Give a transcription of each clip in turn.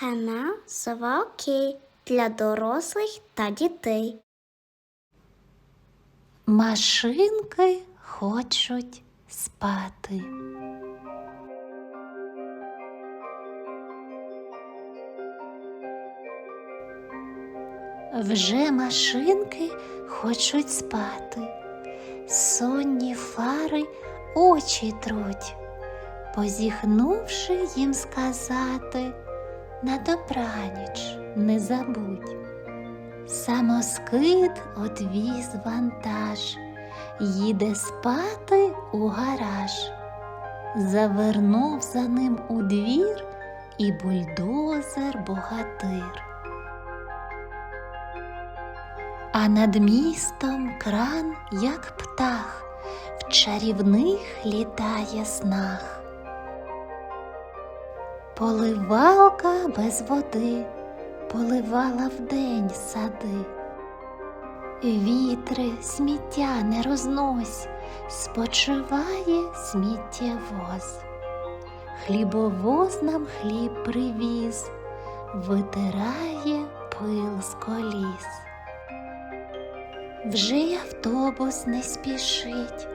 Канал Сова для дорослих та дітей. Машинки хочуть спати. Вже машинки хочуть спати, сонні фари очі труть, позіхнувши їм сказати, на добраніч не забудь. Самоскид одвіз вантаж, їде спати у гараж. Завернув за ним у двір і бульдозер богатир. А над містом кран, як птах, в чарівних літає снах. Поливалка без води поливала вдень сади. Вітри сміття не рознось, спочиває сміттєвоз. Хлібовоз нам хліб привіз, витирає пил з коліс. Вже й автобус не спішить,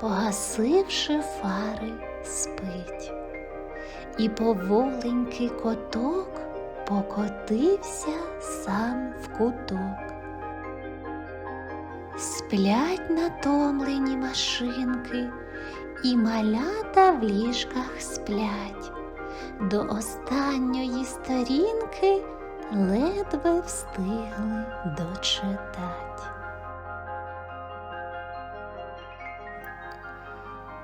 погасивши фари, спить. І поволенький коток покотився сам в куток. Сплять натомлені машинки, і малята в ліжках сплять. До останньої сторінки ледве встигли дочитать.